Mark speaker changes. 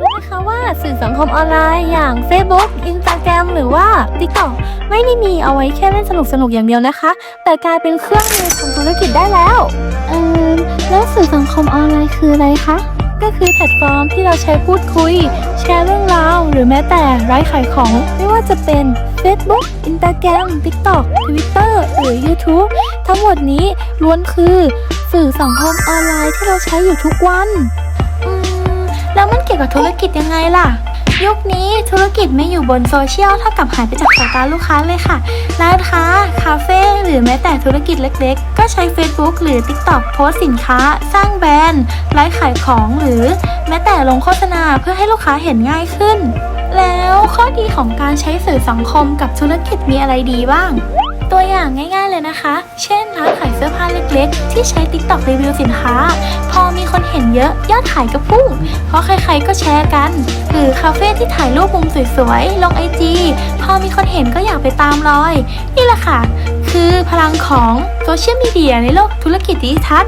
Speaker 1: รู้คะว่าสื่อสังคมออนไลน์อย่าง Facebook Instagram หรือว่า TikTok ไม่ได้มีเอาไว้แค่เล่นสนุกสนุกอย่างเดียวนะคะ แต่กลายเป็นเครื่องมือทำธุรกิจได้แล้ว เออแล้วสื่อสังคมออนไลน์คืออะไรคะ ก็คือแพลตฟอร์มที่เราใช้พูดคุย แชร์เรื่องราว หรือแม้แต่ไลฟ์ขายของ ไม่ว่าจะเป็น Facebook Instagram TikTok Twitter หรือ YouTube ทั้งหมดนี้ล้วนคือสื่อสังคมออนไลน์ที่เราใช้อยู่ทุกวัน อืม แล้วมันเกี่ยวกับธุรกิจยังไงล่ะ ยุคนี้ธุรกิจไม่อยู่บนโซเชียลเท่ากับหายไปจากสายตาลูกค้าเลยค่ะ ร้านค้า คาเฟ่หรือแม้แต่ธุรกิจเล็กๆ ก็ใช้ Facebook หรือ TikTok โพสต์สินค้า สร้างแบรนด์ไลฟ์ขายของหรือ แม้แต่ลงโฆษณาเพื่อให้ลูกค้าเห็นง่ายขึ้น แล้วข้อดีของการใช้สื่อสังคมกับธุรกิจมีอะไรดีบ้าง ตัวอย่างง่าย ๆเลยนะคะ เช่นร้านขายเสื้อผ้าเล็กๆ ที่ใช้ TikTok รีวิวสินค้า พอมีคนเห็นเยอะยอดขายก็พุ่ง เพราะใครๆก็แชร์กัน หรือคาเฟ่ที่ถ่ายรูปมุมสวยๆ ลงไอจีพอมีคนเห็นก็อยากไปตามรอย นี่แหละค่ะ คือพลังของโซเชียลมีเดียในโลกธุรกิจดิจิทัล